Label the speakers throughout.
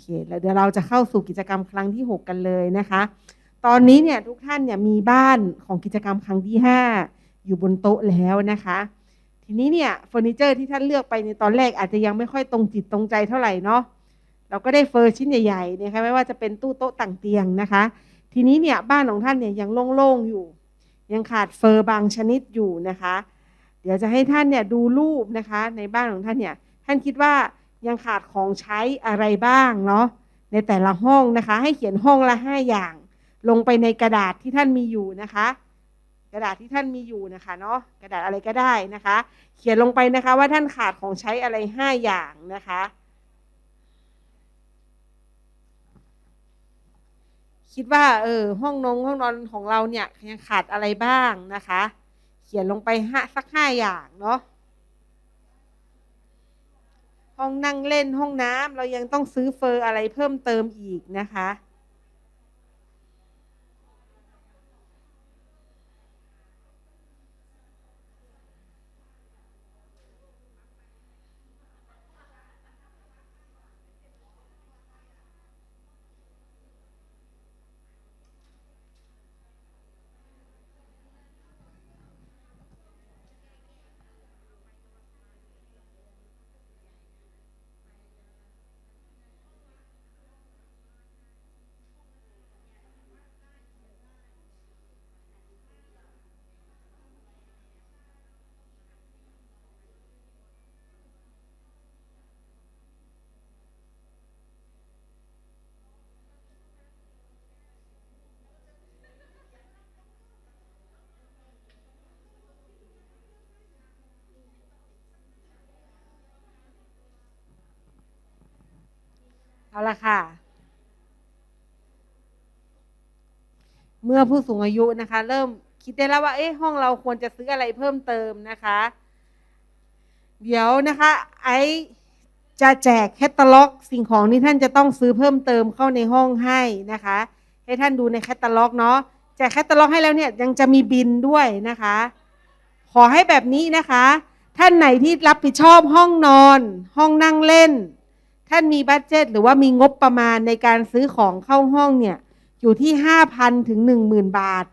Speaker 1: เคแล้วเดี๋ยวเราจะเข้าสู่กิจกรรมครั้งที่ 6 กันเลยนะคะ ตอนนี้เนี่ยทุกท่านเนี่ยมีบ้านของกิจกรรมครั้งที่ 5 อยู่บนโต๊ะแล้วนะคะ ทีนี้เนี่ยเฟอร์นิเจอร์ที่ท่านเลือกไปในตอนแรกอาจจะยังไม่ค่อยตรงจิตตรงใจเท่าไหร่เนาะเราก็ได้เฟอร์ชิ้นใหญ่ๆนะคะไม่ว่าจะเป็นตู้โต๊ะต่างเตียงนะคะ ทีนี้เนี่ยบ้านของท่านเนี่ยยังโล่งๆอยู่ ยังขาดเฟอร์บางชนิดอยู่นะคะ เดี๋ยวจะให้ท่านเนี่ยดูรูปนะคะ ในบ้านของท่านเนี่ยท่านคิดว่า ยังขาดของใช้อะไรบ้างเนาะในแต่ละห้องนะคะ ให้เขียนห้องละห้าอย่าง ลงไปในกระดาษที่ท่านมีอยู่นะคะ กระดาษที่ท่านมีอยู่นะคะเนาะกระดาษอะไรก็ได้นะคะ เขียนลงไปนะคะว่าท่านขาดของใช้อะไรห้าอย่างนะคะ คิดว่าเออห้องนงห้องนอนของเราเนี่ยยังขาดอะไรบ้างนะคะ เขียนลงไปห้าสักห้าอย่างเนาะ ห้องนั่งเล่นห้องน้ำเรายังต้องซื้อเฟอร์อะไรเพิ่มเติมอีกนะคะ เอาละค่ะ เมื่อผู้สูงอายุนะคะ เริ่มคิดได้แล้วว่า เอ๊ะห้องเราควรจะซื้ออะไรเพิ่มเติมนะคะ เดี๋ยวนะคะ ไอจะแจกแคตตาล็อก สิ่งของที่ท่านจะต้องซื้อเพิ่มเติมเข้าในห้องให้นะคะ ให้ท่านดูในแคตตาล็อกเนาะแจกแคตตาล็อกให้แล้วเนี่ยยังจะมีบินด้วยนะคะ ขอให้แบบนี้นะคะ ท่านไหนที่รับผิดชอบห้องนอน ห้องนั่งเล่น ท่านมีบัตเจตหรือว่ามีงบประมาณในการซื้อของเข้าห้องเนี่ย อยู่ที่ห้าพันถึงหนึ่งหมื่นบาท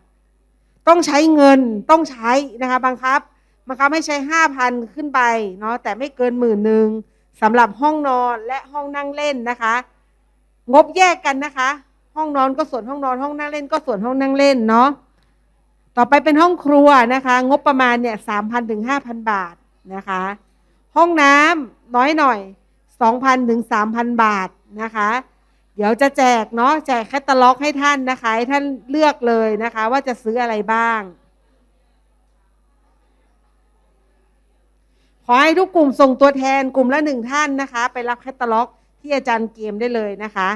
Speaker 1: ต้องใช้เงินต้องใช้นะคะบังคับบังคับให้ใช้ห้าพันขึ้นไปเนาะแต่ไม่เกินหมื่นหนึ่งสำหรับห้องนอนและห้องนั่งเล่นนะคะ งบแยกกันนะคะ ห้องนอนก็ส่วนห้องนอนห้องนั่งเล่นก็ส่วนห้องนั่งเล่นเนาะต่อไปเป็นห้องครัวนะคะ งบประมาณเนี่ยสามพันถึงห้าพันบาทนะคะ ห้องน้ำน้อยหน่อย 2,000ถึง3,000 บาทนะคะ เดี๋ยวจะแจกเนาะแจกแคตตาล็อกให้ท่านนะคะให้ท่านเลือกเลยนะคะ ว่าจะซื้ออะไรบ้าง ขอให้ทุกกลุ่มส่งตัวแทนกลุ่มละหนึ่งท่านนะคะ ไปรับแคตตาล็อกที่อาจารย์เกมได้เลยนะคะ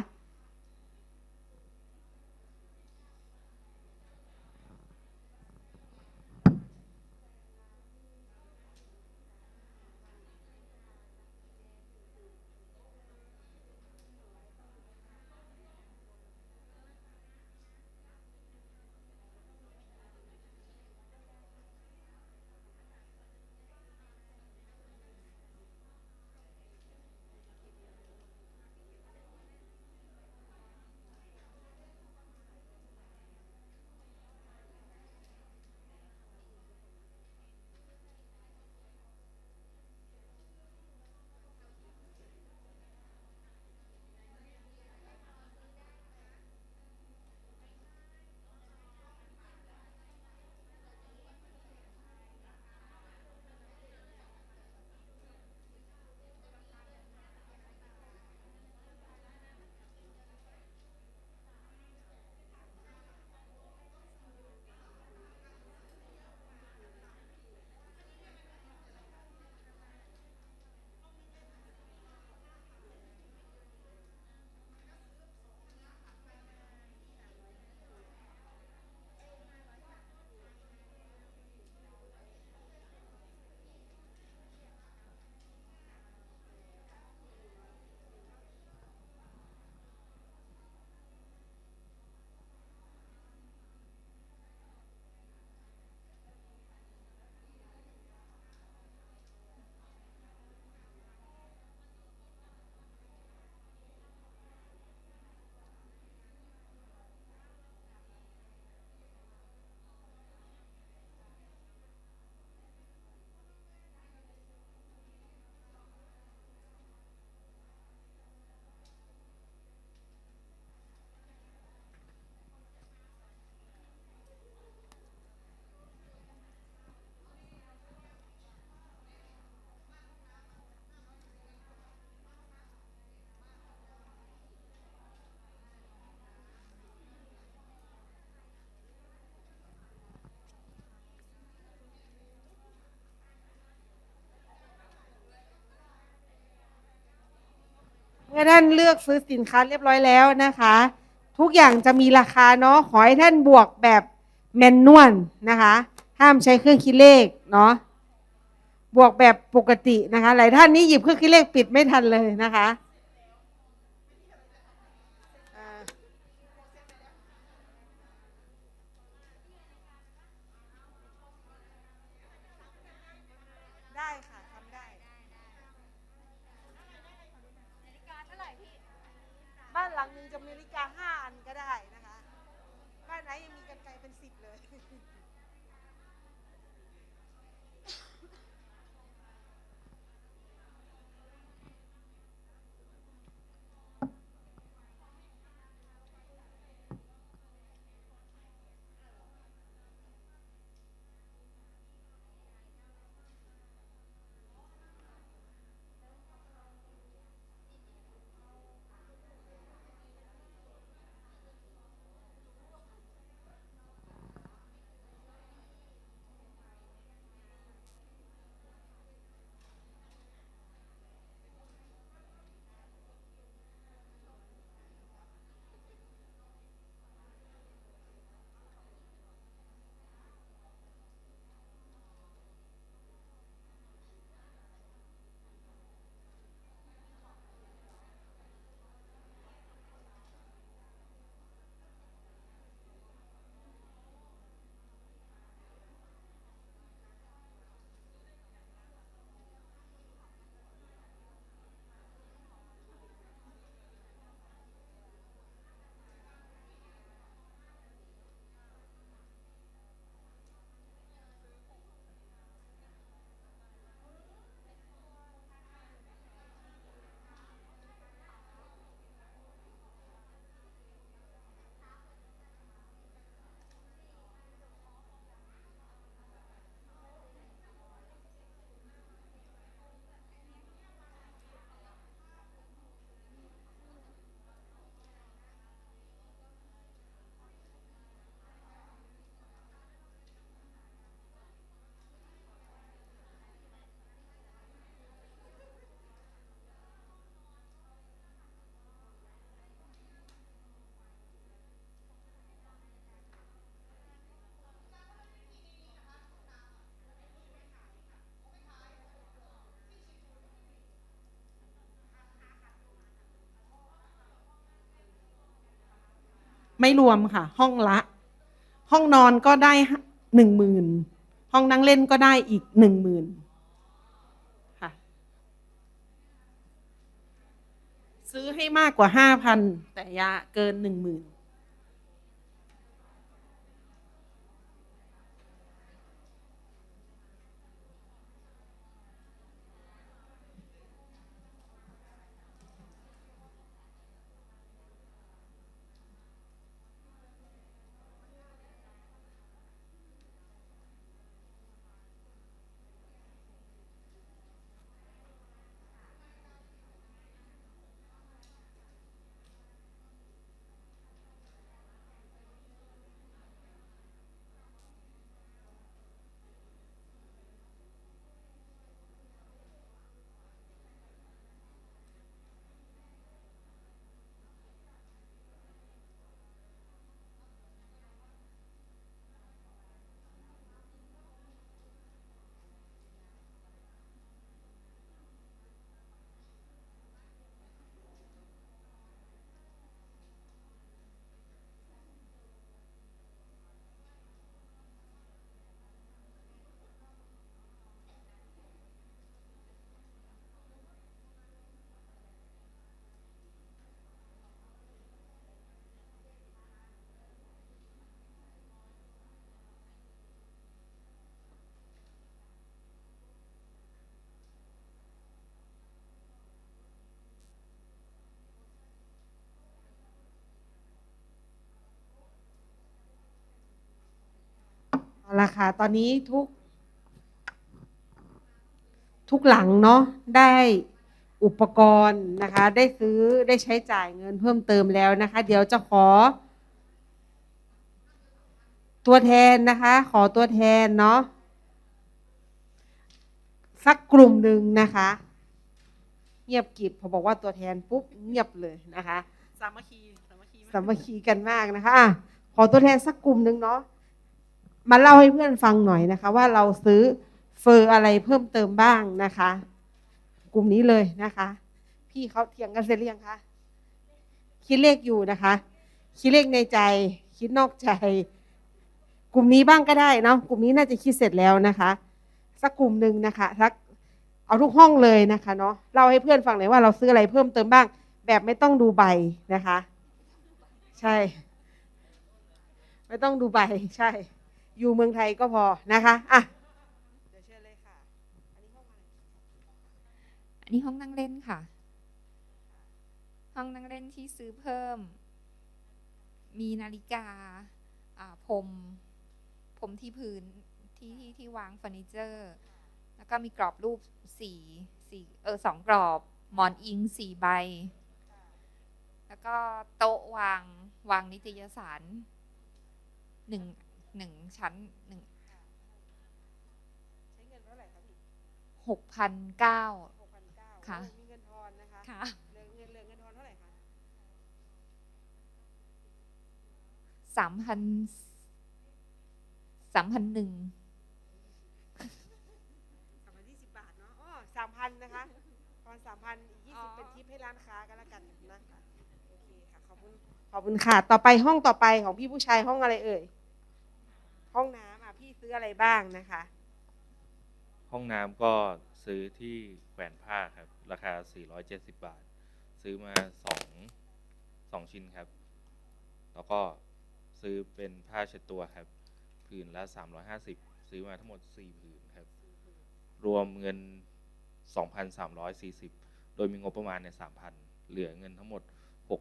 Speaker 1: อท่านเลือกซื้อสินค้าเรียบร้อยแล้วนะคะ ทุกอย่างจะมีราคาเนาะขอให้ท่านบวกแบบแมนนวลนะคะ ห้ามใช้เครื่องคิดเลขเนาะบวกแบบปกตินะคะ หลายท่านนี่หยิบเครื่องคิดเลขปิดไม่ทันเลยนะคะ ไม่
Speaker 2: รวมค่ะ ห้องละ ห้องนอนก็ได้หนึ่งหมื่นห้องนั่งเล่นก็ได้อีกหนึ่งหมื่นค่ะซื้อให้มากกว่าห้าพันแต่ยาเกินหนึ่งหมื่น
Speaker 1: เอาละค่ะตอนนี้ทุก ทุกหลังเนาะได้อุปกรณ์นะคะ ได้ซื้อได้ใช้จ่ายเงินเพิ่มเติมแล้วนะคะ เดี๋ยวจะขอ ตัวแทนนะคะ ขอตัวแทนเนาะสักกลุ่มหนึ่งนะคะ เงียบกริบพอบอกว่าตัวแทนปุ๊บเงียบเลยนะคะ
Speaker 2: สามัคคีสามัคคีมาก
Speaker 1: สามัคคีกันมากนะคะอะขอตัวแทนสักกลุ่มหนึ่งเนาะ มาเล่าให้เพื่อนฟังหน่อยนะคะ ว่าเราซื้อเฟอร์อะไรเพิ่มเติมบ้างนะคะ กลุ่มนี้เลยนะคะ พี่เขาเถียงกันเสร็จหรือยังคะคิดเลขอยู่นะคะ คิดเลขในใจ คิดนอกใจ กลุ่มนี้บ้างก็ได้เนาะกลุ่มนี้น่าจะคิดเสร็จแล้วนะคะ สักกลุ่มหนึ่งนะคะสักเอาทุกห้องเลยนะคะเนาะเล่าให้เพื่อนฟังหน่อยว่าเราซื้ออะไรเพิ่มเติมบ้าง แบบไม่ต้องดูใบนะคะ ใช่ ไม่ต้องดูใบใช่ อยู่เมืองไทยก็พอนะคะอะเดี๋ยวเชิญเลยค่ะ อันนี้ห้อง
Speaker 3: นั่งเล่นค่ะ ห้องนั่งเล่นที่ซื้อเพิ่ม มีนาฬิกาอ่าพรมพรมที่พื้นที่ที่ที่วางเฟอร์นิเจอร์ แล้วก็มีกรอบรูปสี่สี่เออสองกรอบหมอนอิงสี่ใบ แล้วก็โต๊ะวางวางนิตยสารหนึ่ง หนึ่งชั้นหนึ่ง
Speaker 1: ใช้เงินเท่าไหร่คะพี่
Speaker 3: หกพันเก้า
Speaker 1: หกพันเก้า
Speaker 3: ค่ะ
Speaker 1: มีเงินทอนนะคะ
Speaker 3: ค่ะ
Speaker 1: เหลือเงินเหลือเงินทอนเท่าไหร่คะ
Speaker 3: สามพันสามพันหนึ่ง
Speaker 1: สามพันยี่สิบบาทเนาะอ๋อสามพันนะคะตอนสามพันอีกยี่สิบเป็นทิปให้ร้านค้ากันแล้วกันนะคะโอเคค่ะขอบคุณขอบคุณค่ะ ต่อไปห้องต่อไปของพี่ผู้ชายห้องอะไรเอ่ย ห้องน้ำอะพี่ซื้ออะไรบ้างนะคะ
Speaker 4: ห้องน้ำก็ซื้อที่แขวนผ้าครับ ราคา 470 บาท ซื้อมาสองสองชิ้นครับ แล้วก็ซื้อเป็นผ้าเช็ดตัวครับ ผืนละ 350 ซื้อมาทั้งหมด 4 ผืนครับ รวมเงิน 2,340 โดยมีงบประมาณใน 3,000 เหลือเงินทั้งหมด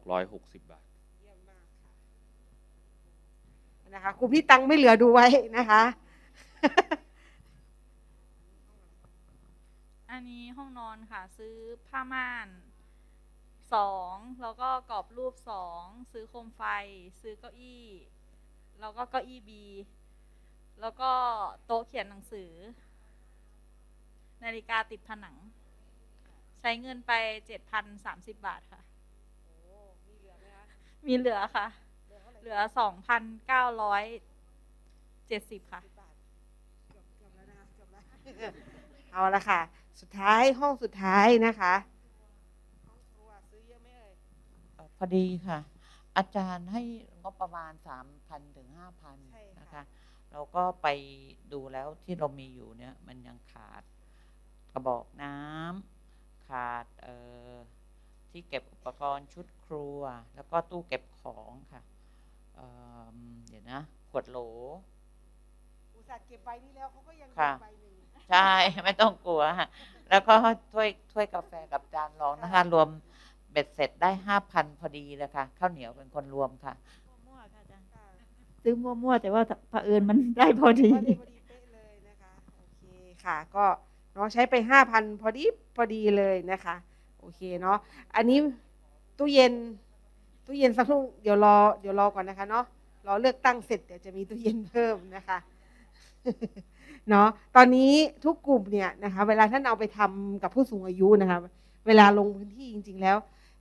Speaker 4: 660 บาท
Speaker 1: เยี่ยมมากค่ะ นะคะกลุ่มที่ตังค์ไม่เหลือดูไว้นะคะ
Speaker 5: อันนี้ห้องนอนค่ะ ซื้อผ้าม่านสองแล้วก็กรอบรูปสองซื้อโคมไฟ ซื้อเก้าอี้แล้วก็เก้าอี้บีแล้วก็โต๊ะเขียนหนังสือ นาฬิกาติดผนัง ใช้เงินไปเจ็ดพันสามสิบบาทค่ะมีเหลือค่ะเหลือ สองพันเก้าร้อยเจ็ดสิบค่ะ
Speaker 1: เอาละค่ะ สุดท้ายห้องสุดท้ายนะคะห้องครัวซื้อเยอะไหมเอ่ย
Speaker 6: เอ่อพอดีค่ะ อาจารย์ให้งบประมาณ 3,000ถึง
Speaker 1: ใช่
Speaker 6: 5,000
Speaker 1: ค่ะ
Speaker 6: นะคะ เราก็ไปดูแล้วที่เรามีอยู่เนี่ย มันยังขาดกระบอกน้ำขาดเอ่อที่เก็บอุปกรณ์ชุดครัว แล้วก็ตู้เก็บของค่ะ เอิ่มเดี๋ยวนะ ขวดโหล
Speaker 1: อุตส่าห์เก็บใบนี้แล้วเขาก็ยัง
Speaker 6: ค่ะ
Speaker 1: ใบหนึ่ง
Speaker 6: ใช่ ไม่ต้องกลัวค่ะแล้วก็ถ้วยถ้วยกาแฟกับจานรองนะคะ รวมเบ็ดเสร็จได้5,000พอดีเลยค่ะข้าวเหนียวเป็นคนรวมค่ะ
Speaker 5: มั่วๆค่ะอาจารย์
Speaker 1: ค่ะ
Speaker 5: ซื้อมั่วๆแต่ว่าเผอิญมันได้พอดี
Speaker 1: พอดีพอดีเป๊ะเลยนะคะโอเคค่ะ ก็เนาะใช้ไปห้าพันพอดีพอดีเลยนะคะ โอเคเนาะอันนี้ตู้เย็น ตู้เย็นสักครู่เดี๋ยวรอเดี๋ยวรอก่อนนะคะเนาะรอเลือกตั้งเสร็จเดี๋ยวจะมีตู้เย็นเพิ่มนะคะเนาะตอนนี้ทุกกลุ่มเนี่ยนะคะ เวลาท่านเอาไปทำกับผู้สูงอายุนะคะ เวลาลงพื้นที่จริง ๆ แล้ว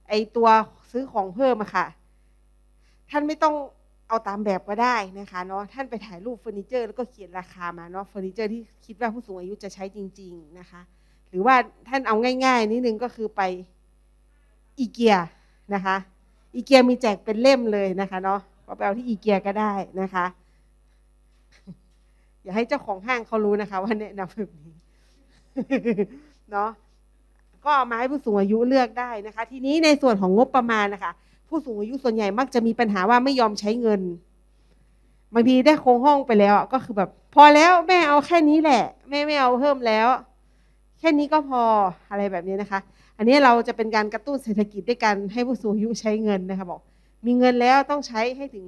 Speaker 1: ไอตัวซื้อของเพิ่มอะค่ะ ท่านไม่ต้องเอาตามแบบก็ได้นะคะเนาะท่านไปถ่ายรูปเฟอร์นิเจอร์แล้วก็เขียนราคามาเนาะเฟอร์นิเจอร์ที่คิดว่าผู้สูงอายุจะใช้จริง ๆนะคะ หรือว่าท่านเอาง่าย ๆ นิดนึงก็คือไปอีเกียนะคะ อีเกียมีแจกเป็นเล่มเลยนะคะเนาะก็ไปเอาที่อีเกียก็ได้นะคะ อย่าให้เจ้าของห้างเขารู้นะคะ ว่าแนะนำแบบนี้เนาะก็เอามาให้ผู้สูงอายุเลือกได้นะคะ ทีนี้ในส่วนของงบประมาณนะคะ ผู้สูงอายุส่วนใหญ่มักจะมีปัญหาว่าไม่ยอมใช้เงินบางทีได้โครงห้องไปแล้วก็คือแบบ พอแล้วแม่เอาแค่นี้แหละ แม่ไม่เอาเพิ่มแล้ว แค่นี้ก็พออะไรแบบนี้นะคะ อันนี้เราจะเป็นการกระตุ้นเศรษฐกิจด้วยการให้ผู้สูงอายุใช้เงินนะคะบอก มีเงินแล้วต้องใช้ให้ถึง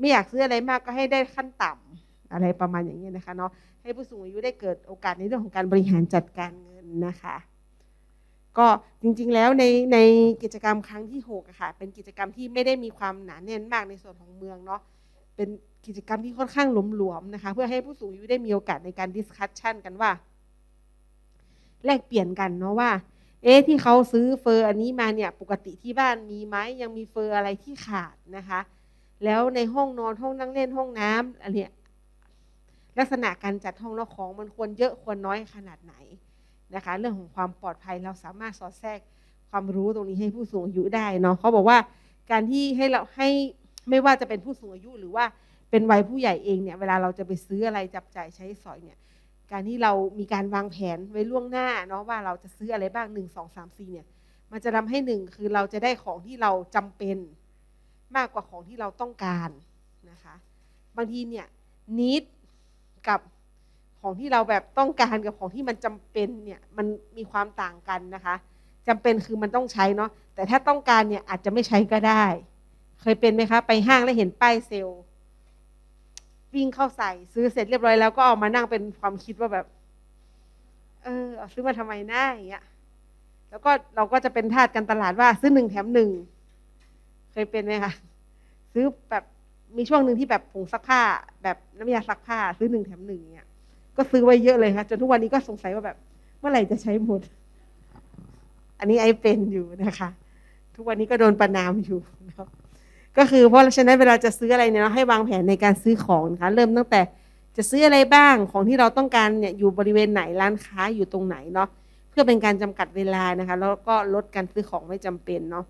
Speaker 1: ไม่อยากซื้ออะไรมากก็ให้ได้ขั้นต่ำอะไรประมาณอย่างนี้นะคะเนาะให้ผู้สูงอายุได้เกิดโอกาสในเรื่องของการบริหารจัดการเงินนะคะ ก็จริงๆแล้วในในกิจกรรมครั้งที่6ะค่ะเป็นกิจกรรมที่ไม่ได้มีความหนาแน่นมากในส่วนของเมืองเนาะเป็นกิจกรรมที่ค่อนข้างหลวมๆนะคะ เพื่อให้ผู้สูงอายุได้มีโอกาสในการดิสคัชชันกันว่า แลกเปลี่ยนกันเนาะว่า เอ๊ะที่เขาซื้อเฟอร์อันนี้มาเนี่ยปกติที่บ้านมีไหมยังมีเฟอร์อะไรที่ขาดนะคะ แล้วในห้องนอนห้องนั่งเล่นห้องน้ำอันเนี้ยลักษณะการจัดห้องนอกของมันควรเยอะควรน้อยขนาดไหนนะคะ เรื่องของความปลอดภัยเราสามารถสอดแทรกความรู้ตรงนี้ให้ผู้สูงอายุได้เนาะเขาบอกว่าการที่ให้เราให้ไม่ว่าจะเป็นผู้สูงอายุหรือว่าเป็นวัยผู้ใหญ่เองเนี่ยเวลาเราจะไปซื้ออะไรจับจ่ายใช้สอยเนี่ย การที่เรามีการวางแผนไว้ล่วงหน้าเนาะว่าเราจะซื้ออะไรบ้างหนึ่งสองสามสี่เนี่ย มันจะทำให้หนึ่งคือเราจะได้ของที่เราจำเป็นมากกว่าของที่เราต้องการนะคะ บางทีเนี่ยนิดกับของที่เราแบบต้องการกับของที่มันจำเป็นเนี่ยมันมีความต่างกันนะคะจำเป็นคือมันต้องใช้เนาะแต่ถ้าต้องการเนี่ยอาจจะไม่ใช้ก็ได้ เคยเป็นไหมคะ ไปห้างแล้วเห็นป้ายเซลล์ วิ่งเข้าใส่ซื้อเสร็จเรียบร้อยแล้วก็เอามานั่งเป็นความคิดว่าแบบ เออเอาซื้อมาทำไมหน้าอย่างเงี้ย แล้วก็เราก็จะเป็นทาสกันตลาดว่า ซื้อหนึ่งแถมหนึ่งเคยเป็นไหมคะซื้อแบบมีช่วงหนึ่งที่แบบผงซักผ้า แบบน้ำยาซักผ้า ซื้อหนึ่งแถมหนึ่งเนี่ยก็ซื้อไว้เยอะเลยค่ะจนทุกวันนี้ก็สงสัยว่าแบบ เมื่อไหร่จะใช้หมด อันนี้ไอ้เป็นอยู่นะคะ ทุกวันนี้ก็โดนประนามอยู่นะครับ ก็คือเพราะฉะนั้นเวลาจะซื้ออะไรเนี่ยเราให้วางแผนในการซื้อของนะคะเริ่มตั้งแต่จะซื้ออะไรบ้างของที่เราต้องการเนี่ยอยู่บริเวณไหนร้านค้าอยู่ตรงไหนเนาะเพื่อเป็นการจำกัดเวลานะคะ แล้วก็ลดการซื้อของไม่จำเป็นเนาะ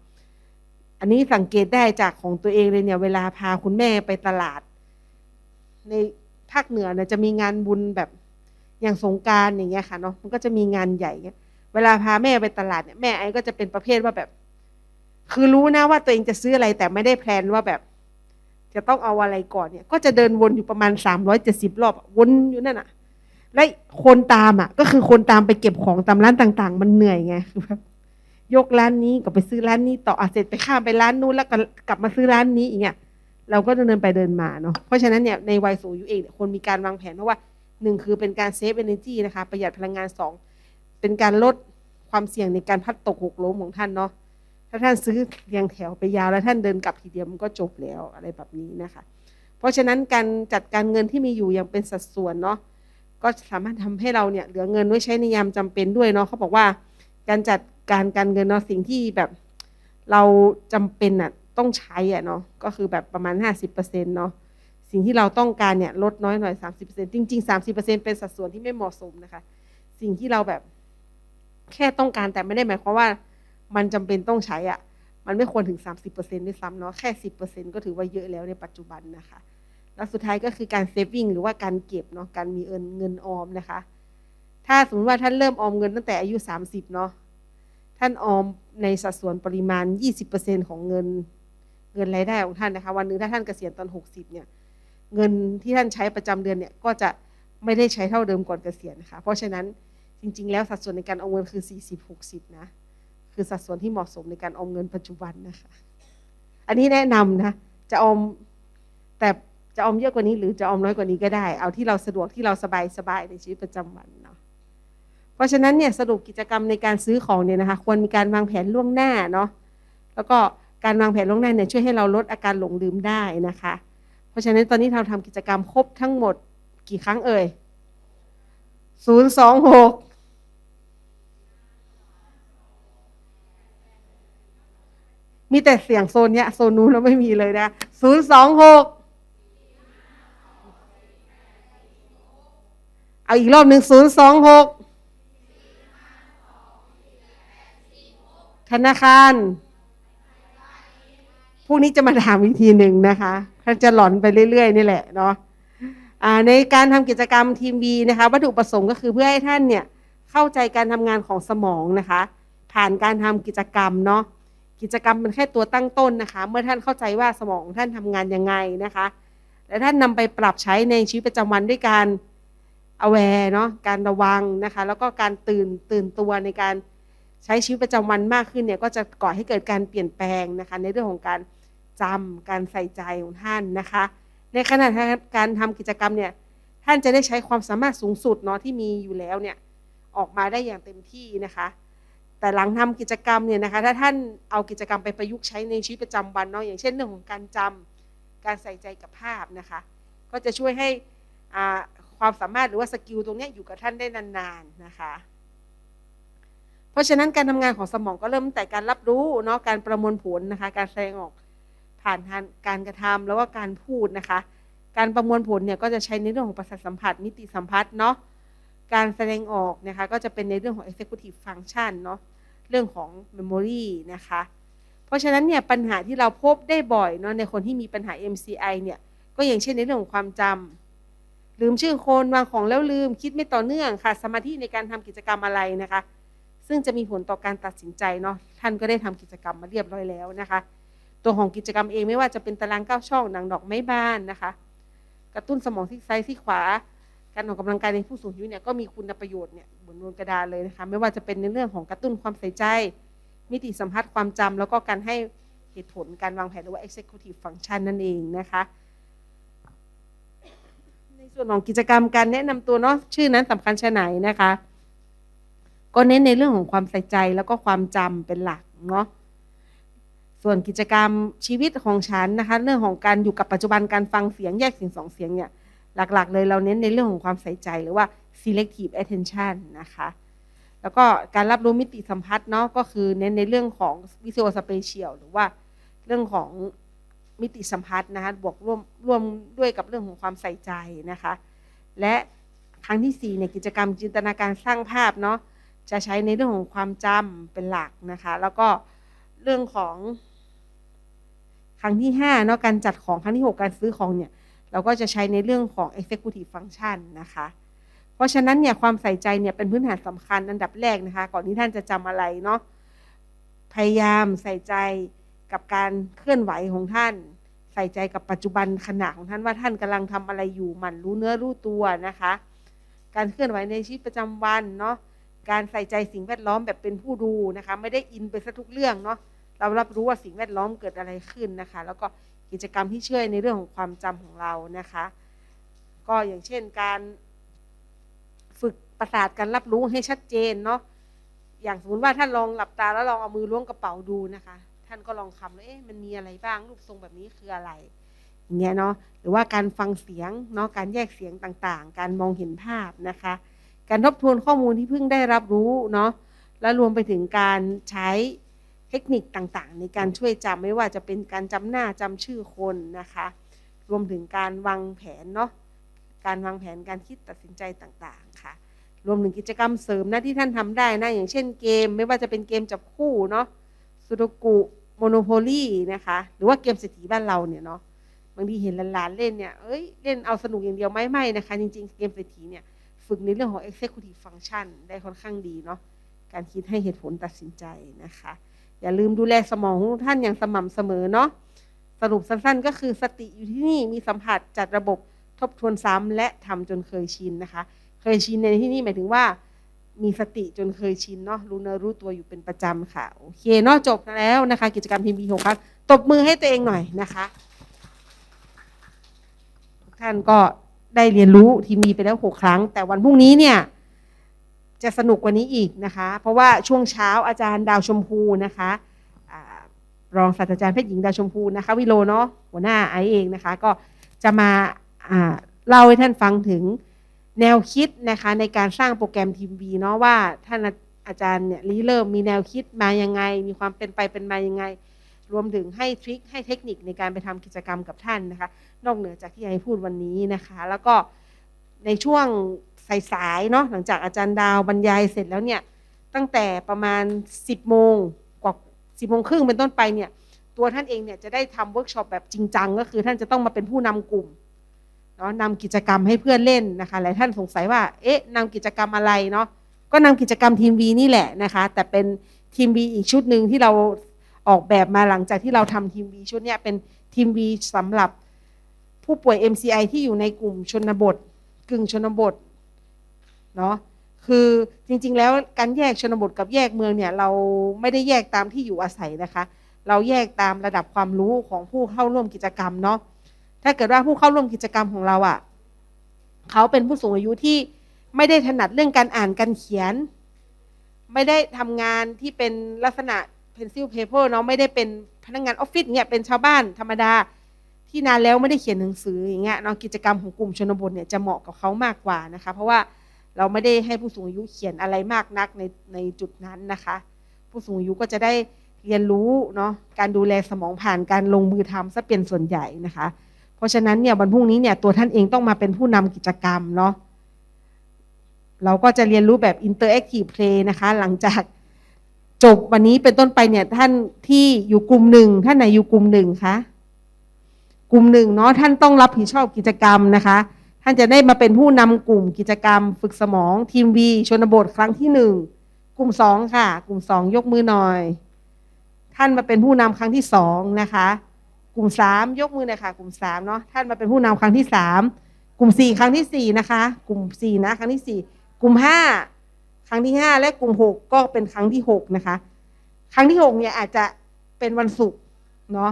Speaker 1: อันนี้สังเกตได้จากของตัวเองเลยเนี่ย เวลาพาคุณแม่ไปตลาด ในภาคเหนือเนี่ยจะมีงานบุญแบบอย่างสงการอย่างเงี้ยค่ะเนาะมันก็จะมีงานใหญ่เวลาพาแม่ไปตลาดเนี่ยแม่ไอ้ก็จะเป็นประเภทว่าแบบ คือรู้นะว่าตัวเองจะซื้ออะไรแต่ไม่ได้แพลนว่าแบบ จะต้องเอาอะไรก่อนเนี่ย ก็จะเดินวนอยู่ประมาณสามร้อยเจ็ดสิบรอบวนอยู่นั่นอะ และคนตามอะ ก็คือคนตามไปเก็บของตามร้านต่าง ๆ มันเหนื่อยไงคือแบบยกร้านนี้ก็ไปซื้อร้านนี้ต่ออะเสร็จไปข้ามไปร้านนู้นแล้วก็กลับมาซื้อร้านนี้อย่างเงี้ยเราก็เดินไปเดินมาเนาะเพราะฉะนั้นเนี่ยในวัยสูงอายุเองคนมีการวางแผนเพราะว่าหนึ่งคือเป็นการเซฟเอเนจีนะคะ ประหยัดพลังงานสองเป็นการลดความเสี่ยงในการพัดตกหกล้มของท่านเนาะ ถ้าท่านซื้อเรียงแถวไปยาวแล้วท่านเดินกลับทีเดียวมันก็จบแล้วอะไรแบบนี้นะคะ เพราะฉะนั้นการจัดการเงินที่มีอยู่อย่างเป็นสัดส่วนเนาะก็สามารถทำให้เราเนี่ยเหลือเงินไว้ใช้ในยามจำเป็นด้วยเนาะเขาบอกว่า การจัดการการเงินเนาะสิ่งที่แบบเราจำเป็นอะต้องใช้อะเนาะก็คือแบบประมาณ 50%เนาะสิ่งที่เราต้องการเนี่ยลดน้อยหน่อย 30%จริง ๆ 30%เป็นสัดส่วนที่ไม่เหมาะสมนะคะ สิ่งที่เราแบบแค่ต้องการแต่ไม่ได้หมายความว่า มันจำเป็นต้องใช้อะมันไม่ควรถึง 30%ด้วยซ้ำเนาะแค่ 10%ก็ถือว่าเยอะแล้วในปัจจุบันนะคะ แล้วสุดท้ายก็คือการเซฟวิ่งหรือว่าการเก็บเนาะการมีเอินเงินออมนะคะ ถ้าสมมติว่าท่านเริ่มออมเงินตั้งแต่อายุ 30เนาะท่านออมในสัดส่วนปริมาณ 20%ของเงินเงินรายได้ของท่านนะคะ วันหนึ่งถ้าท่านเกษียณตอน 60เนี่ยเงินที่ท่านใช้ประจำเดือนเนี่ยก็จะไม่ได้ใช้เท่าเดิมก่อนเกษียณนะคะ เพราะฉะนั้นจริง ๆ แล้วสัดส่วนในการออมเงินคือ 40-60 นะ คือสัดส่วนที่เหมาะสมในการออมเงินปัจจุบันนะคะ อันนี้แนะนำนะ จะออมแต่จะออมเยอะกว่านี้หรือจะออมน้อยกว่านี้ก็ได้ เอาที่เราสะดวกที่เราสบายสบายในชีวิตประจำวันเนาะ เพราะฉะนั้นเนี่ยสรุปกิจกรรมในการซื้อของเนี่ยนะคะ ควรมีการวางแผนล่วงหน้าเนาะ แล้วก็การวางแผนล่วงหน้าเนี่ยช่วยให้เราลดอาการหลงลืมได้นะคะ เพราะฉะนั้นตอนนี้เราทำกิจกรรมครบทั้งหมดกี่ครั้งเอ่ยศูนย์สองหก มีแต่เสียงโซนเนี้ยโซนนู้นแล้วไม่มีเลยนะศูนย์สองหกเอาอีกรอบหนึ่งศูนย์สองหกธนาคารพวกนี้จะมาถามอีกทีหนึ่งนะคะท่านจะหลอนไปเรื่อย ๆ นี่แหละเนาะในการทำกิจกรรมทีมบีนะคะ วัตถุประสงค์ก็คือเพื่อให้ท่านเนี่ยเข้าใจการทำงานของสมองนะคะ ผ่านการทำกิจกรรมเนาะ กิจกรรมเป็นแค่ตัวตั้งต้นนะคะ เมื่อท่านเข้าใจว่าสมองของท่านทำงานยังไงนะคะ และท่านนำไปปรับใช้ในชีวิตประจำวันด้วยการ aware เนาะการระวังนะคะ แล้วก็การตื่นตื่นตัวในการใช้ชีวิตประจำวันมากขึ้นเนี่ยก็จะก่อให้เกิดการเปลี่ยนแปลงนะคะ ในเรื่องของการจำการใส่ใจของท่านนะคะ ในขณะการทำกิจกรรมเนี่ยท่านจะได้ใช้ความสามารถสูงสุดเนาะที่มีอยู่แล้วเนี่ยออกมาได้อย่างเต็มที่นะคะ แต่หลังทำกิจกรรมเนี่ยนะคะถ้าท่านเอากิจกรรมไปประยุกต์ใช้ในชีวิตประจำวันเนาะอย่างเช่นเรื่องของการจำการใส่ใจกับภาพนะคะ ก็จะช่วยให้อ่าความสามารถหรือว่าสกิลตรงนี้อยู่กับท่านได้นานๆนะคะ เพราะฉะนั้นการทำงานของสมองก็เริ่มแต่การรับรู้เนาะการประมวลผลนะคะ การแสดงออกผ่านทางการกระทำแล้วก็การพูดนะคะ การประมวลผลเนี่ยก็จะใช้ในเรื่องของประสาทสัมผัสมิติสัมผัสเนาะ การแสดงออกนะคะก็จะเป็นในเรื่องของ executive function เนาะเรื่องของ memory นะคะ เพราะฉะนั้นเนี่ยปัญหาที่เราพบได้บ่อยเนาะในคนที่มีปัญหา MCI เนี่ยก็อย่างเช่นในเรื่องของความจำลืมชื่อคนวางของแล้วลืมคิดไม่ต่อเนื่องค่ะ สมาธิในการทำกิจกรรมอะไรนะคะ ซึ่งจะมีผลต่อการตัดสินใจเนาะท่านก็ได้ทำกิจกรรมมาเรียบร้อยแล้วนะคะ ตัวของกิจกรรมเองไม่ว่าจะเป็นตารางก้าช่องหนังดอกไม้บ้านนะคะ กระตุ้นสมองซีกซ้ายซีกขวา การออกกำลังกายในผู้สูงอายุเนี่ยก็มีคุณประโยชน์เนี่ยบนบนกระดานเลยนะคะไม่ว่าจะเป็นในเรื่องของกระตุ้นความใส่ใจ มิติสัมผัสความจำแล้วก็การให้เหตุผลการวางแผนหรือว่า executive function นั่นเองนะคะในส่วนของกิจกรรมการแนะนำตัวเนาะชื่อนั้นสำคัญชะไหนนะคะ ก็เน้นในเรื่องของความใส่ใจแล้วก็ความจำเป็นหลักเนาะส่วนกิจกรรมชีวิตของฉันนะคะ เรื่องของการอยู่กับปัจจุบันการฟังเสียงแยกเสียงสองเสียงเนี่ย หลักๆ เลยเราเน้นในเรื่องของความใส่ใจหรือว่า selective attention นะคะ แล้วก็การรับรู้มิติสัมผัสเนาะก็คือเน้นในเรื่องของ visual spatial หรือว่าเรื่องของมิติสัมผัสนะคะบวกร่วมร่วมด้วยกับเรื่องของความใส่ใจนะคะ และครั้งที่สี่เนี่ยกิจกรรมจินตนาการสร้างภาพเนาะจะใช้ในเรื่องของความจำเป็นหลักนะคะ แล้วก็เรื่องของ ครั้งที่5เนาะการจัดของครั้งที่ 6 การซื้อของเนี่ย เราก็จะใช้ในเรื่องของ executive function นะคะ เพราะฉะนั้นเนี่ยความใส่ใจเนี่ยเป็นพื้นฐานสำคัญอันดับแรกนะคะ ก่อนที่ท่านจะจำอะไรเนาะพยายามใส่ใจกับการเคลื่อนไหวของท่าน ใส่ใจกับปัจจุบันขณะของท่านว่าท่านกำลังทำอะไรอยู่หมั่นรู้เนื้อรู้ตัวนะคะ การเคลื่อนไหวในชีวิตประจำวันเนาะการใส่ใจสิ่งแวดล้อมแบบเป็นผู้ดูนะคะ ไม่ได้อินไปซะทุกเรื่องเนาะเรารับรู้ว่าสิ่งแวดล้อมเกิดอะไรขึ้นนะคะ แล้วก็ กิจกรรมที่ช่วยในเรื่องของความจำของเรานะคะ ก็อย่างเช่นการฝึกประสาทการรับรู้ให้ชัดเจนเนาะอย่างสมมติว่าท่านลองหลับตาแล้วลองเอามือล้วงกระเป๋าดูนะคะ ท่านก็ลองคำแล้วเอ๊ะมันมีอะไรบ้างรูปทรงแบบนี้คืออะไรอย่างเงี้ยเนาะหรือว่าการฟังเสียงเนาะการแยกเสียงต่างๆ การมองเห็นภาพนะคะ การทบทวนข้อมูลที่เพิ่งได้รับรู้เนาะและรวมไปถึงการใช้ เทคนิคต่างๆ ในการช่วยจำไม่ว่าจะเป็นการจำหน้าจำชื่อคนนะคะ รวมถึงการวางแผนเนาะการวางแผนการคิดตัดสินใจต่างๆค่ะ รวมถึงกิจกรรมเสริมนะที่ท่านทำได้นะอย่างเช่นเกม ไม่ว่าจะเป็นเกมจับคู่เนาะสุดกุโมโนโพลีนะคะหรือว่าเกมเศรษฐีบ้านเราเนี่ยเนาะบางทีเห็นหลานๆเล่นเนี่ยเอ้ยเล่นเอาสนุกอย่างเดียวไม่ไม่นะคะ จริง ๆ เกมเศรษฐีเนี่ยฝึกในเรื่องของ executive function ได้ค่อนข้างดีเนาะการคิดให้เหตุผลตัดสินใจนะคะ อย่าลืมดูแลสมองของท่านอย่างสม่ำเสมอเนาะสรุปสั้นๆ ก็คือสติอยู่ที่นี่มีสัมผัสจัดระบบทบทวนซ้ำและทำจนเคยชินนะคะ เคยชินในที่นี่หมายถึงว่า มีสติจนเคยชินเนาะรู้เนื้อรู้ตัวอยู่เป็นประจำค่ะโอเคเนาะจบแล้วนะคะ กิจกรรมทีมบีหกครั้งตบมือให้ตัวเองหน่อยนะคะทุกท่านก็ได้เรียนรู้ทีมบีไปแล้วหกครั้ง แต่วันพรุ่งนี้เนี่ย จะสนุกกว่านี้อีกนะคะ เพราะว่าช่วงเช้าอาจารย์ดาวชมพูนะคะอารองศาสตราจารย์แพทย์หญิงดาวชมพูนะคะ วิโลเนาะหัวหน้าไอเองนะคะ ก็จะมาเล่าให้ท่านฟังถึงแนวคิดนะคะในการสร้างโปรแกรมทีมบีเนาะว่าท่านอาจารย์เนี่ยริเริ่มมีแนวคิดมายังไง มีความเป็นไปเป็นมายังไง รวมถึงให้ทริคให้เทคนิคในการไปทำกิจกรรมกับท่านนะคะ นอกเหนือจากที่ไอพูดวันนี้นะคะ แล้วก็ในช่วง สายๆเนาะหลังจากอาจารย์ดาวบรรยายเสร็จแล้วเนี่ยตั้งแต่ประมาณ 10โมงกว่า10โมงครึ่งเป็นต้นไปเนี่ยตัวท่านเองเนี่ยจะได้ทำเวิร์กช็อปแบบจริงจังก็คือท่านจะต้องมาเป็นผู้นำกลุ่มเนาะนำกิจกรรมให้เพื่อนเล่นนะคะหลายท่านสงสัยว่าเอ๊ะนำกิจกรรมอะไรเนาะก็นำกิจกรรมทีมวีนี่แหละนะคะแต่เป็นทีมวีอีกชุดหนึ่งที่เราออกแบบมาหลังจากที่เราทำทีมวีชุดเนี้ยเป็นทีมวีสำหรับผู้ป่วย MCI ที่อยู่ในกลุ่มชนบท กึ่งชนบท เนาะคือจริงๆแล้วการแยกชนบทกับแยกเมืองเนี่ยเราไม่ได้แยกตามที่อยู่อาศัยนะคะ เราแยกตามระดับความรู้ของผู้เข้าร่วมกิจกรรมเนาะถ้าเกิดว่าผู้เข้าร่วมกิจกรรมของเราอะ่ะเขาเป็นผู้สูงอายุที่ไม่ได้ถนัดเรื่องการอ่านการเขียน ไม่ได้ทำงานที่เป็นลักษณะ pencil paper เนาะไม่ได้เป็นพนักงานออฟฟิศเนี่ยเป็นชาวบ้านธรรมดาที่นานแล้วไม่ได้เขียนหนังสืออย่างเงี้ยเนาะกิจกรรมของกลุ่มชนบทเนี่ยจะเหมาะกับเขามากกว่านะคะ เพราะว่า เราไม่ได้ให้ผู้สูงอายุเขียนอะไรมากนักในในจุดนั้นนะคะ ผู้สูงอายุก็จะได้เรียนรู้เนาะการดูแลสมองผ่านการลงมือทำซะเป็นส่วนใหญ่นะคะ เพราะฉะนั้นเนี่ยวันพรุ่งนี้เนี่ยตัวท่านเองต้องมาเป็นผู้นำกิจกรรมเนาะเราก็จะเรียนรู้แบบ interactive play นะคะ หลังจากจบวันนี้เป็นต้นไปเนี่ยท่านที่อยู่กลุ่มหนึ่งท่านไหนอยู่กลุ่มหนึ่งคะกลุ่มหนึ่งเนาะท่านต้องรับผิดชอบกิจกรรมนะคะ ท่านจะได้มาเป็นผู้นำกลุ่มกิจกรรม ฝึกสมองทีมวีชนบทครั้งที่หนึ่งกลุ่มสองค่ะ กลุ่มสองยกมือหน่อย ท่านมาเป็นผู้นำครั้งที่สองนะคะ กลุ่มสามยกมือหน่อยค่ะ กลุ่มสามเนาะท่านมาเป็นผู้นำครั้งที่สามกลุ่มสี่ครั้งที่สี่นะคะ กลุ่มสี่นะครั้งที่สี่กลุ่มห้าครั้งที่ห้าและกลุ่มหกก็เป็นครั้งที่หกนะคะ ครั้งที่หกเนี่ยอาจจะเป็นวันศุกร์เนาะ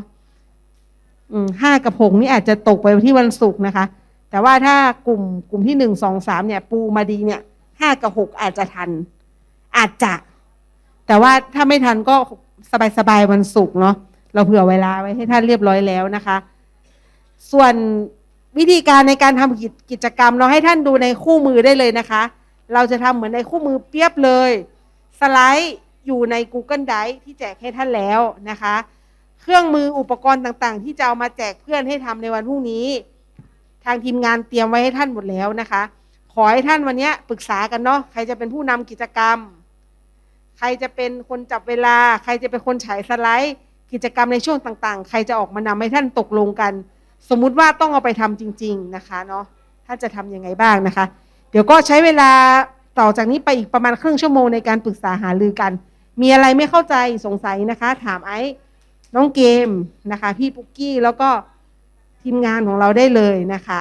Speaker 1: ห้ากับหกนี่อาจจะตกไปที่วันศุกร์นะคะ แต่ว่าถ้ากลุ่มกลุ่มที่หนึ่งสองสามเนี่ย ปูมาดีเนี่ยห้ากับหกอาจจะทัน อาจจะ แต่ว่าถ้าไม่ทันก็สบายๆวันศุกร์เนาะเราเผื่อเวลาไว้ให้ท่านเรียบร้อยแล้วนะคะ ส่วนวิธีการในการทำกิจกิจกรรม เราให้ท่านดูในคู่มือได้เลยนะคะ เราจะทำเหมือนในคู่มือเปียบเลย สไลด์อยู่ใน Google Drive ที่แจกให้ท่านแล้วนะคะ เครื่องมืออุปกรณ์ต่างๆ ที่จะเอามาแจกเพื่อนให้ทำในวันพรุ่งนี้างทีมงานเตรียมไว้ให้ท่านหมดแล้วนะคะ ขอให้ท่านวันนี้ปรึกษากันเนาะใครจะเป็นผู้นำกิจกรรม ใครจะเป็นคนจับเวลา ใครจะเป็นคนฉายสไลด์ กิจกรรมในช่วงต่างๆ ใครจะออกมานำให้ท่านตกลงกัน สมมุติว่าต้องเอาไปทำจริง ๆนะคะเนาะท่านจะทำยังไงบ้างนะคะ เดี๋ยวก็ใช้เวลาต่อจากนี้ไปอีกประมาณครึ่งชั่วโมงในการปรึกษาหารือกัน มีอะไรไม่เข้าใจสงสัยนะคะ ถามไอ้น้องเกมนะคะ พี่ปุ๊กกี้แล้วก็ ทีมงานของเราได้เลยนะคะ